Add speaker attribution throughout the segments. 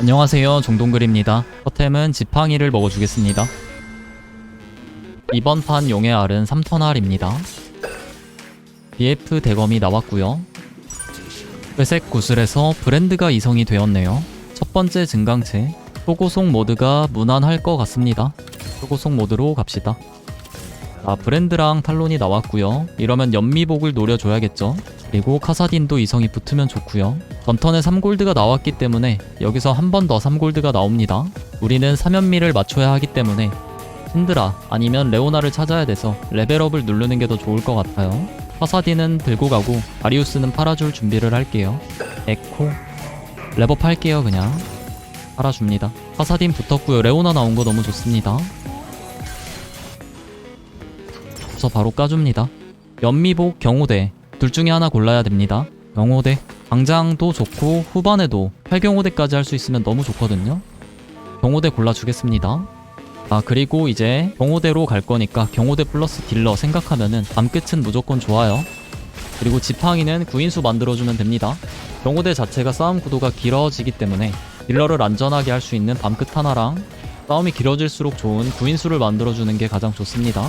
Speaker 1: 안녕하세요. 종동글입니다. 허템은 지팡이를 먹어주겠습니다. 이번 판 용의 알은 3턴 알입니다. BF 대검이 나왔고요. 회색 구슬에서 브랜드가 이성이 되었네요. 첫 번째 증강체 초고속 모드가 무난할 것 같습니다. 초고속 모드로 갑시다 아 브랜드랑 탈론이 나왔고요. 이러면 연미복을 노려줘야겠죠. 그리고 카사딘도 이성이 붙으면 좋고요. 전턴에 3골드가 나왔기 때문에 여기서 한 번 더 3골드가 나옵니다. 우리는 사면미를 맞춰야 하기 때문에. 신드라 아니면 레오나를 찾아야 돼서 레벨업을 누르는 게 더 좋을 것 같아요. 카사딘은 들고 가고 아리우스는 팔아줄 준비를 할게요. 에코. 랩업 할게요 그냥. 팔아줍니다. 카사딘 붙었고요. 레오나 나온 거 너무 좋습니다 그래서 바로 까줍니다. 연미복 경호대 둘 중에 하나 골라야 됩니다. 경호대. 당장도 좋고 후반에도 8경호대까지 할 수 있으면 너무 좋거든요. 경호대 골라주겠습니다. 아 그리고 이제 경호대로 갈 거니까 경호대 플러스 딜러 생각하면은 밤끝은 무조건 좋아요. 그리고 지팡이는 구인수 만들어주면 됩니다. 경호대 자체가 싸움 구도가 길어지기 때문에 딜러를 안전하게 할 수 있는 밤끝 하나랑 싸움이 길어질수록 좋은 구인수를 만들어주는 게 가장 좋습니다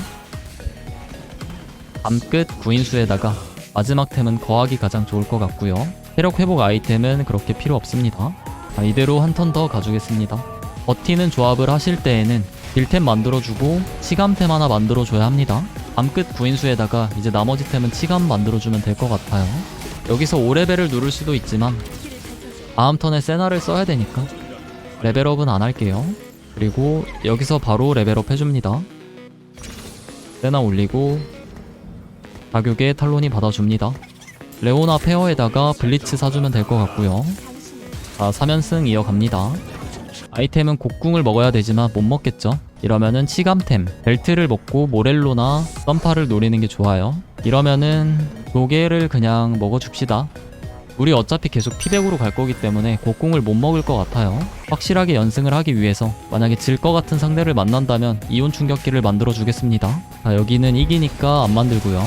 Speaker 1: 밤끝 구인수에다가 마지막 템은 거하기 가장 좋을 것 같고요. 체력 회복 아이템은 그렇게 필요 없습니다. 자, 이대로 한 턴 더 가주겠습니다. 버티는 조합을 하실 때에는 딜템 만들어주고 치감템 하나 만들어줘야 합니다. 밤끝 구인수에다가 이제 나머지 템은 치감 만들어주면 될 것 같아요. 여기서 5레벨을 누를 수도 있지만 다음 턴에 세나를 써야 되니까 레벨업은 안 할게요. 그리고 여기서 바로 레벨업 해줍니다. 세나 올리고 가격에 탈론이 받아줍니다. 레오나 페어에다가 블리츠 사주면 될 것 같고요. 자 3연승 이어갑니다. 아이템은 곡궁을 먹어야 되지만 못 먹겠죠? 이러면은 치감템 벨트를 먹고 모렐로나 썸파를 노리는 게 좋아요. 이러면은 조개를 그냥 먹어줍시다. 우리 어차피 계속 피백으로 갈 거기 때문에 곡궁을 못 먹을 것 같아요. 확실하게 연승을 하기 위해서 만약에 질 것 같은 상대를 만난다면 이온 충격기를 만들어 주겠습니다. 자 여기는 이기니까 안 만들고요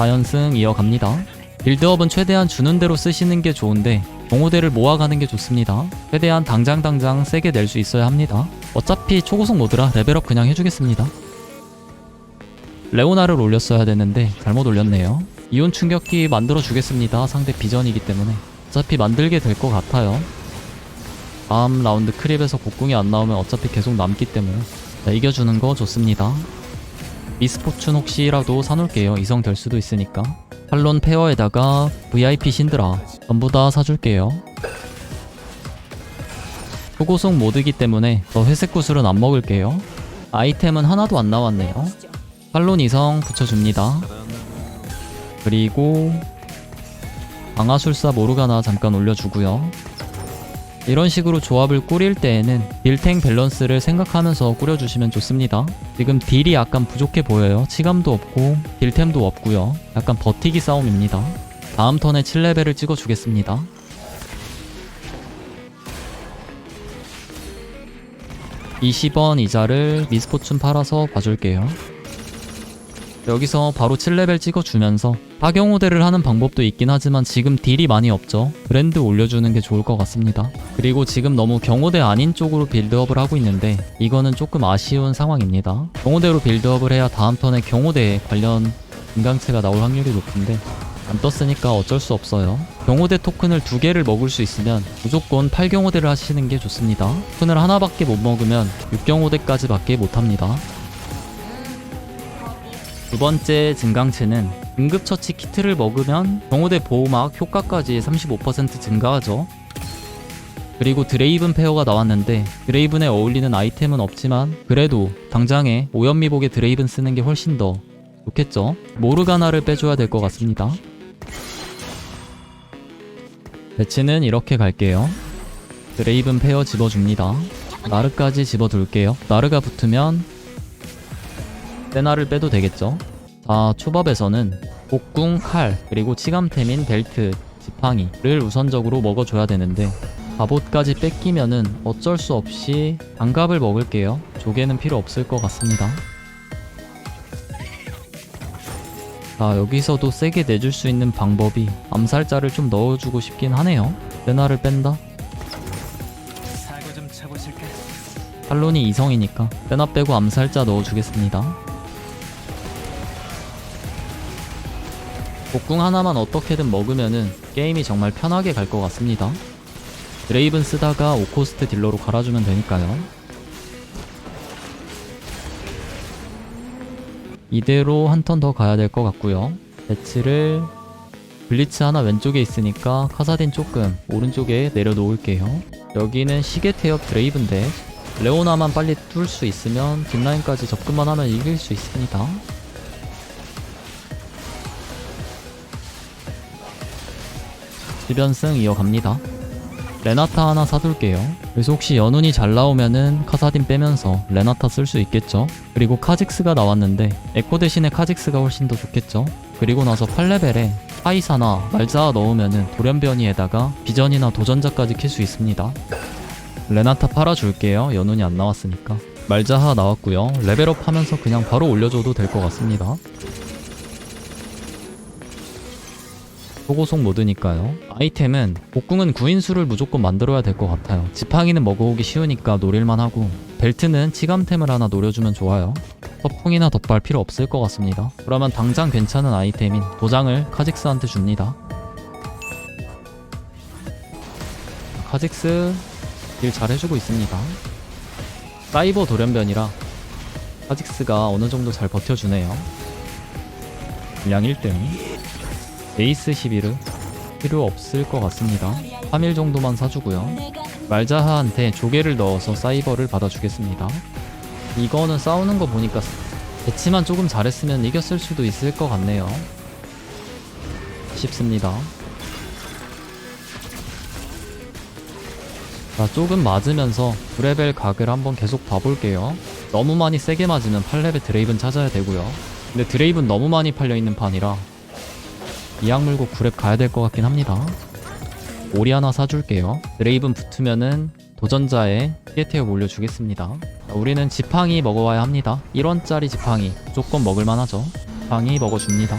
Speaker 1: 4연승 이어갑니다 빌드업은 최대한 주는 대로 쓰시는 게 좋은데 공호대를 모아가는 게 좋습니다. 최대한 당장 당장 세게 낼 수 있어야 합니다. 어차피 초고속 모드라 레벨업 그냥 해주겠습니다. 레오나를 올렸어야 되는데 잘못 올렸네요. 이온 충격기 만들어 주겠습니다. 상대 비전이기 때문에 어차피 만들게 될 것 같아요. 다음 라운드 크립에서 곡궁이 안 나오면 어차피 계속 남기 때문에 자, 이겨주는 거 좋습니다. 미스포춘 혹시라도 사놓을게요. 이성 될 수도 있으니까. 탈론 페어에다가 VIP 신드라 전부 다 사줄게요. 초고속 모드기 때문에 저 회색 구슬은 안 먹을게요. 아이템은 하나도 안 나왔네요. 탈론 이성 붙여줍니다. 그리고 방아술사 모르가나 잠깐 올려주고요. 이런 식으로 조합을 꾸릴 때에는 딜탱 밸런스를 생각하면서 꾸려주시면 좋습니다. 지금 딜이 약간 부족해 보여요. 치감도 없고 딜템도 없고요. 약간 버티기 싸움입니다. 다음 턴에 7레벨을 찍어주겠습니다. (20원) 이자를 미스포춘 팔아서 봐줄게요 여기서 바로 7레벨 찍어주면서 파경호대를 하는 방법도 있긴 하지만 지금 딜이 많이 없죠. 브랜드 올려주는 게 좋을 것 같습니다. 그리고 지금 너무 경호대 아닌 쪽으로 빌드업을 하고 있는데 이거는 조금 아쉬운 상황입니다. 경호대로 빌드업을 해야 다음 턴에 경호대 관련 인강체가 나올 확률이 높은데 안 떴으니까 어쩔 수 없어요. 경호대 토큰을 두 개를 먹을 수 있으면 무조건 8경호대를 하시는 게 좋습니다. 토큰을 하나밖에 못 먹으면 6경호대까지밖에 못 합니다. 두 번째 증강체는 응급처치 키트를 먹으면 경호대 보호막 효과까지 35% 증가하죠. 그리고 드레이븐 페어가 나왔는데 드레이븐에 어울리는 아이템은 없지만 그래도 당장에 오연미복에 드레이븐 쓰는 게 훨씬 더 좋겠죠. 모르가나를 빼줘야 될 것 같습니다. 배치는 이렇게 갈게요. 드레이븐 페어 집어줍니다. 나르까지 집어둘게요. 나르가 붙으면 세나를 빼도 되겠죠. 자, 초밥에서는 복궁, 칼, 그리고 치감템인 벨트, 지팡이를 우선적으로 먹어줘야 되는데 갑옷까지 뺏기면은 어쩔 수 없이 장갑을 먹을게요. 조개는 필요 없을 것 같습니다. 자, 여기서도 세게 내줄 수 있는 방법이 암살자를 좀 넣어주고 싶긴 하네요. 세나를 뺀다. 탈론이 이성이니까 빼나 빼고 암살자 넣어주겠습니다. 복궁 하나만 어떻게든 먹으면은 게임이 정말 편하게 갈 것 같습니다. 드레이븐 쓰다가 오코스트 딜러로 갈아주면 되니까요. 이대로 한 턴 더 가야 될 것 같고요. 배치를 블리츠 하나 왼쪽에 있으니까 카사딘 조금 오른쪽에 내려놓을게요. 여기는 시계 태엽 드레이브인데 레오나만 빨리 뚫을 수 있으면 뒷라인까지 접근만 하면 이길 수 있습니다. 지변승 이어갑니다. 레나타 하나 사둘게요. 그래서 혹시 연운이 잘 나오면은 카사딘 빼면서 레나타 쓸 수 있겠죠. 그리고 카직스가 나왔는데 에코 대신에 카직스가 훨씬 더 좋겠죠. 그리고 나서 8레벨에 하이사나 말자 넣으면은 돌연변이에다가 비전이나 도전자까지 킬 수 있습니다. 레나타 팔아줄게요. 연운이 안 나왔으니까. 말자하 나왔고요. 레벨업 하면서 그냥 바로 올려줘도 될 것 같습니다. 소고속 모드니까요. 아이템은 복궁은 구인수를 무조건 만들어야 될 것 같아요. 지팡이는 먹어오기 쉬우니까 노릴만 하고 벨트는 치감템을 하나 노려주면 좋아요. 서풍이나 덧발 필요 없을 것 같습니다. 그러면 당장 괜찮은 아이템인 도장을 카직스한테 줍니다. 카직스 일 잘 해주고 있습니다. 사이버 돌연변이라 카직스가 어느 정도 잘 버텨주네요. 물량 1등. 에이스 11은 필요 없을 것 같습니다. 3일 정도만 사주고요. 말자하한테 조개를 넣어서 사이버를 받아주겠습니다. 이거는 싸우는 거 보니까 배치만 조금 잘했으면 이겼을 수도 있을 것 같네요. 쉽습니다. 자, 조금 맞으면서 브레벨 각을 한번 계속 봐볼게요. 너무 많이 세게 맞으면 8레벨 드레이븐 찾아야 되고요. 근데 드레이븐 너무 많이 팔려있는 판이라 이악 물고 9렙 가야 될 것 같긴 합니다. 오리 하나 사줄게요. 드레이븐 붙으면은 도전자에 피에테어 올려주겠습니다. 자, 우리는 지팡이 먹어와야 합니다. 1원짜리 지팡이 무조건 먹을만 하죠. 지팡이 먹어줍니다.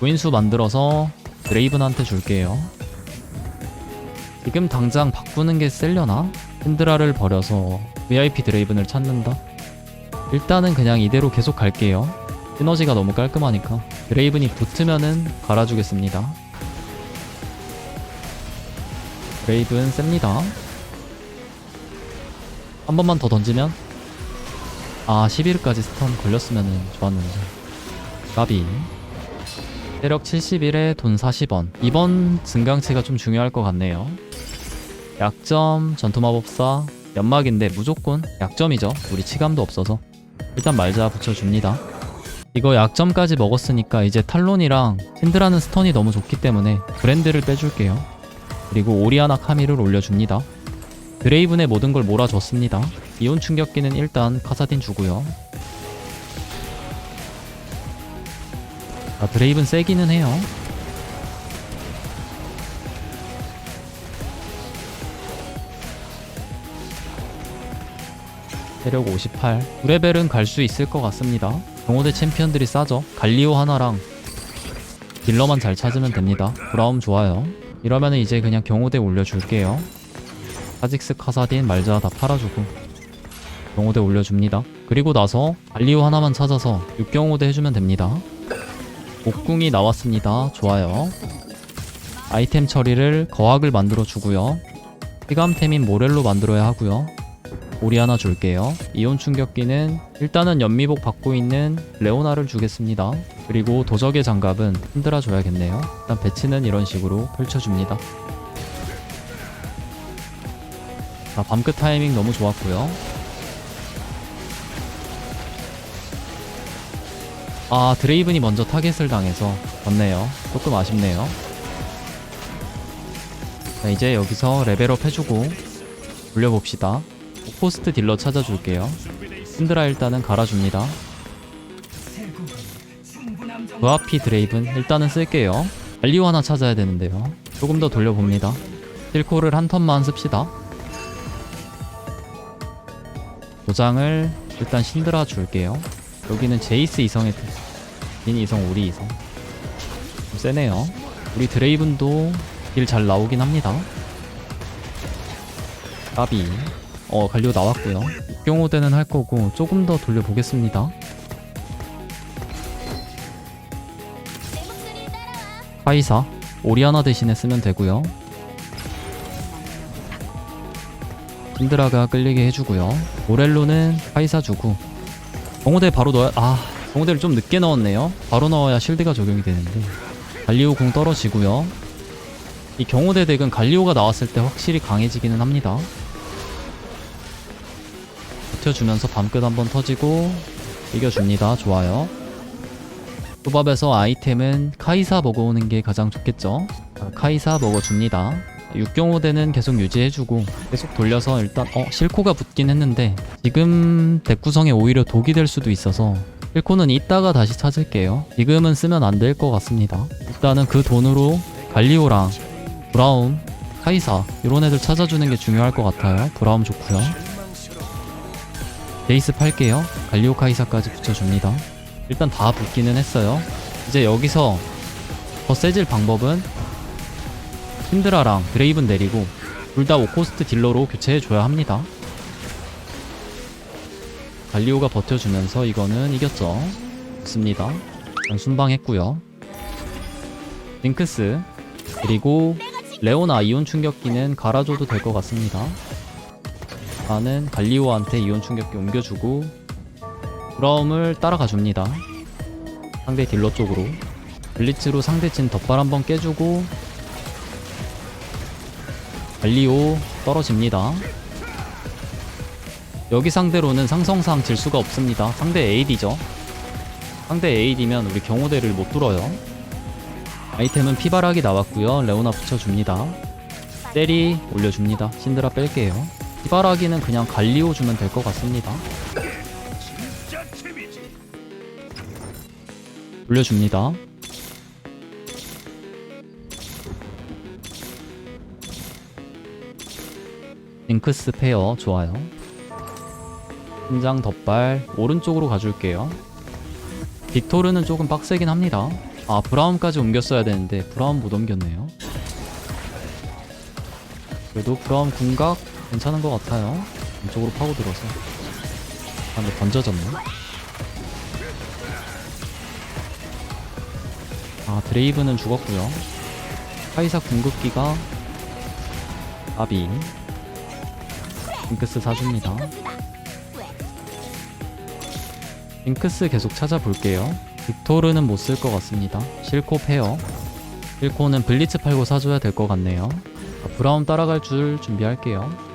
Speaker 1: 구인수 만들어서 드레이븐한테 줄게요. 지금 당장 바꾸는 게 셀려나? 핸드라를 버려서 VIP 드레이븐을 찾는다? 일단은 그냥 이대로 계속 갈게요. 시너지가 너무 깔끔하니까 드레이븐이 붙으면은 갈아주겠습니다. 드레이븐 셉니다. 한 번만 더 던지면 아 11까지 스턴 걸렸으면은 좋았는데. 까비. 세력 71에 돈 40원. 이번 증강체가 좀 중요할 것 같네요. 약점 전투마법사 연막인데 무조건 약점이죠. 우리 치감도 없어서. 일단 말자 붙여줍니다 이거 약점까지 먹었으니까 이제 탈론이랑 신드라는 스턴이 너무 좋기 때문에 브랜드를 빼줄게요. 그리고 오리아나 카미를 올려줍니다. 드레이븐의 모든 걸 몰아줬습니다. 이온 충격기는 일단 카사딘 주고요. 아 드레이븐 세기는 해요. 세력 58 9레벨은 갈 수 있을 것 같습니다 경호대 챔피언들이 싸죠. 갈리오 하나랑 딜러만 잘 찾으면 됩니다. 브라움 좋아요. 이러면 은 이제 그냥 경호대 올려줄게요. 카직스 카사딘 말자 다 팔아주고 경호대 올려줍니다. 그리고 나서 갈리오 하나만 찾아서 6경호대 해주면 됩니다. 복궁이 나왔습니다. 좋아요. 아이템 처리를 거학을 만들어 주고요. 피감템인 모렐로 만들어야 하고요 오리 하나 줄게요. 이온 충격기는 일단은 연미복 받고 있는 레오나를 주겠습니다. 그리고 도적의 장갑은 흔들어 줘야겠네요. 일단 배치는 이런 식으로 펼쳐줍니다. 자, 밤끝 타이밍 너무 좋았고요. 아, 드레이븐이 먼저 타겟을 당해서 졌네요. 조금 아쉽네요. 자, 이제 여기서 레벨업 해주고 돌려봅시다. 포스트 딜러 찾아줄게요. 신드라 일단은 갈아줍니다. 부하피 드레이븐 일단은 쓸게요. 알리오 하나 찾아야 되는데요. 조금 더 돌려봅니다. 딜코를 한 턴만 씁시다. 도장을 일단 신드라 줄게요. 여기는 제이스 이성의 닌 이성 우리 이성 좀 세네요. 우리 드레이븐도 딜 잘 나오긴 합니다. 까비 어 갈리오 나왔고요. 경호대는 할 거고 조금 더 돌려보겠습니다. 카이사 오리아나 대신에 쓰면 되고요. 힌드라가 끌리게 해주고요. 모렐로는 카이사 주고. 경호대 바로 넣어야 아 경호대를 좀 늦게 넣었네요. 바로 넣어야 실드가 적용이 되는데. 갈리오 궁 떨어지고요. 이 경호대 덱은 갈리오가 나왔을 때 확실히 강해지기는 합니다 버텨주면서 밤끝 한번 터지고 이겨줍니다. 좋아요. 조밥에서 아이템은 카이사 먹어오는 게 가장 좋겠죠? 자, 카이사 먹어줍니다. 육경호대는 계속 유지해주고 계속 돌려서 일단 어 실코가 붙긴 했는데 지금 덱 구성에 오히려 독이 될 수도 있어서 실코는 이따가 다시 찾을게요. 지금은 쓰면 안 될 것 같습니다. 일단은 그 돈으로 갈리오랑 브라움, 카이사 이런 애들 찾아주는 게 중요할 것 같아요. 브라움 좋고요 베이스 팔게요. 갈리오 카이사까지 붙여줍니다. 일단 다 붙기는 했어요. 이제 여기서 더 세질 방법은 힌드라랑 드레이븐 내리고 둘다 5코스트 딜러로 교체해줘야 합니다. 갈리오가 버텨주면서 이거는 이겼죠. 좋습니다. 순방했고요. 징크스 그리고 레오나 이온 충격기는 갈아줘도 될 것 같습니다 나는 갈리오한테 이온 충격기 옮겨주고 브라움을 따라가 줍니다. 상대 딜러 쪽으로. 블리츠로 상대 진 덧발 한번 깨주고 갈리오 떨어집니다. 여기 상대로는 상성상 질 수가 없습니다. 상대 AD죠. 상대 AD면 우리 경호대를 못 뚫어요. 아이템은 피바락이 나왔고요. 레오나 붙여줍니다. 때리 올려줍니다. 신드라 뺄게요 피바라기는 그냥 갈리오 주면 될 것 같습니다. 올려줍니다. 링크스 페어 좋아요. 신장 덧발 오른쪽으로 가줄게요. 빅토르는 조금 빡세긴 합니다. 아 브라움까지 옮겼어야 되는데 브라움 못 옮겼네요. 그래도 브라움 궁각 괜찮은 것 같아요. 왼쪽으로 파고들어서. 아 근데 던져졌네. 아 드레이브는 죽었고요. 카이사 궁극기가 아비. 징크스 사줍니다. 징크스 계속 찾아볼게요. 빅토르는 못 쓸 것 같습니다. 실코 페어. 실코는 블리츠 팔고 사줘야 될 것 같네요. 자, 브라움 따라갈 줄 준비할게요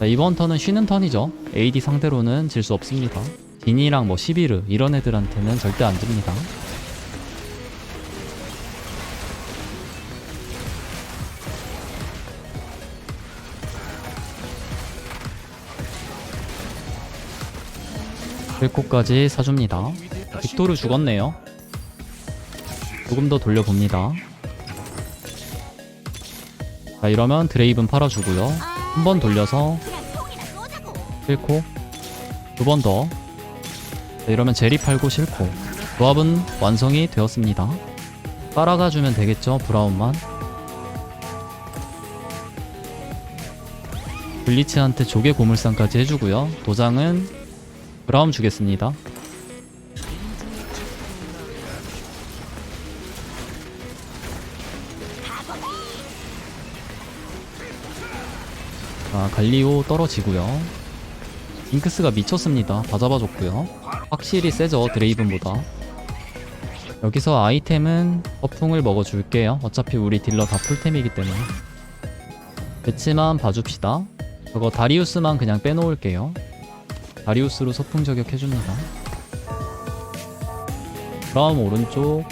Speaker 1: 자, 이번 턴은 쉬는 턴이죠. AD 상대로는 질 수 없습니다. 디니랑 뭐 시비르 이런 애들한테는 절대 안 집니다. 벨코까지 사줍니다. 빅토르 죽었네요. 조금 더 돌려봅니다. 자 이러면 드레이븐 팔아주고요. 한 번 돌려서 실코 두번 더. 이러면 제리 팔고 실코 조합은 완성이 되었습니다. 따라가 주면 되겠죠 브라운만. 블리츠한테 조개 고물상까지 해주고요. 도장은 브라움 주겠습니다. 아, 갈리오 떨어지고요. 잉크스가 미쳤습니다. 다 잡아줬고요. 확실히 세죠, 드레이븐보다. 여기서 아이템은 허풍을 먹어줄게요. 어차피 우리 딜러 다 풀템이기 때문에. 배치만 봐줍시다. 저거 다리우스만 그냥 빼놓을게요. 다리우스로 소풍 저격 해줍니다. 브라움 오른쪽.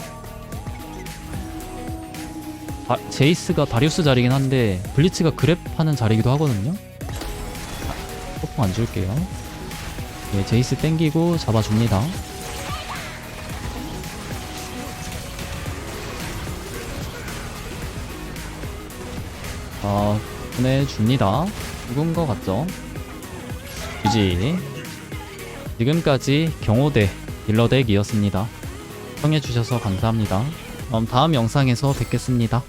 Speaker 1: 아, 제이스가 다리우스 자리긴 한데 블리츠가 그랩 하는 자리기도 하거든요. 소풍 안 줄게요. 네, 제이스 땡기고 잡아줍니다. 아, 보내줍니다. 죽은 거 같죠? 유지. 지금까지 경호대 딜러덱이었습니다. 시청해주셔서 감사합니다. 그럼 다음 영상에서 뵙겠습니다.